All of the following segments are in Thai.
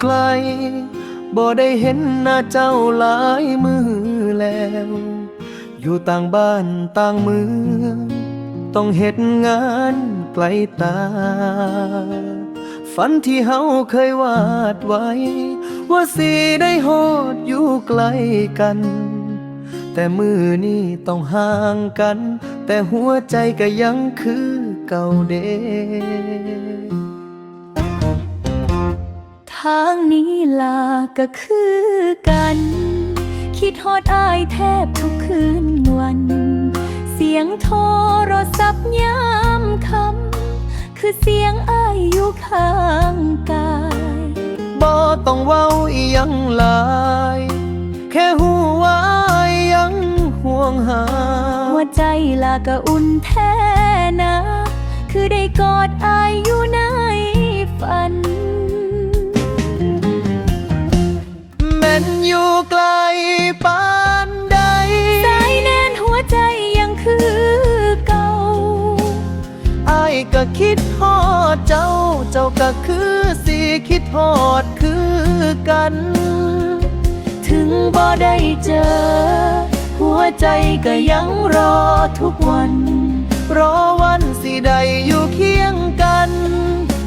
ไกล บ่ได้เห็นหน้าเจ้าหลายมือแล้ว อยู่ต่างบ้านต่างเมืองต้องเฮ็ดงานไกลตา ฝันที่เฮาเคยวาดไว้ ว่าสิได้ฮอดอยู่ไกลกัน แต่มือนี้ต้องห่างกัน แต่หัวใจก็ยังคือเก่าเด้างนี้ลาก็คือกัน คิดฮอดอายแทบทุกคืนวัน เสียงโทรศัพท์ยามคำคือเสียงอายอยู่ข้างกายบ่ต้องเว้าอีหยังหลาย แค่หูว่าอายยังห่วงหา หัวใจลาก็อุ่นแท้นะ คือได้กอดอายอยู่ในฝัน ก็คิดฮอดเจ้า เจ้าก็คือสิคิดฮอดคือกัน ถึงบ่ได้เจอ หัวใจก็ยังรอทุกวัน รอวันสิได้อยู่เคียงกัน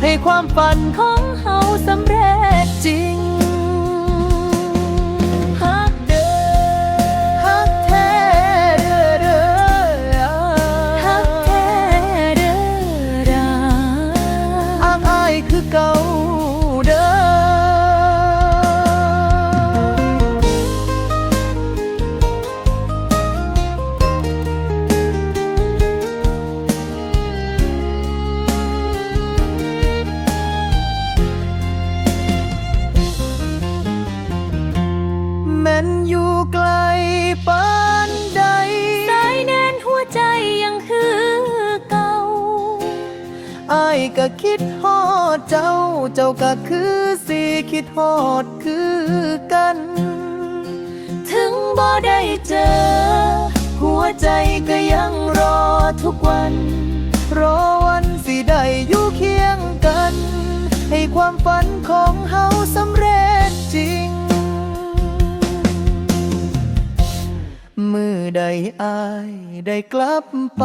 ให้ความฝันของเฮาสำเร็จจริง ก็คิดฮอดเจ้า เจ้าก็คือสิคิดฮอดคือกัน ถึงบ่ได้เจอ หัวใจก็ยังรอทุกวัน รอวันสิได้อยู่เคียงกัน ให้ความฝันของเฮาสำเร็จจริง มือใดอายได้กลับไป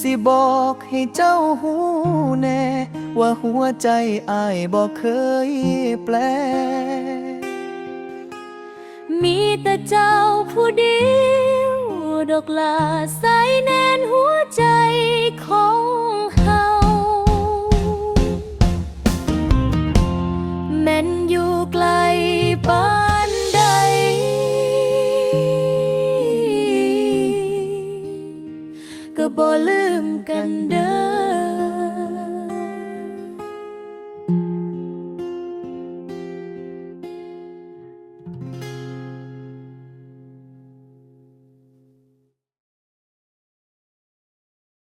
สิบอกให้เจ้าหูแน่ ว่าหัวใจอายบอกเคยแปล มีแต่เจ้าผู้เดียวดอกลาสายแน่นหัวใจของเฮา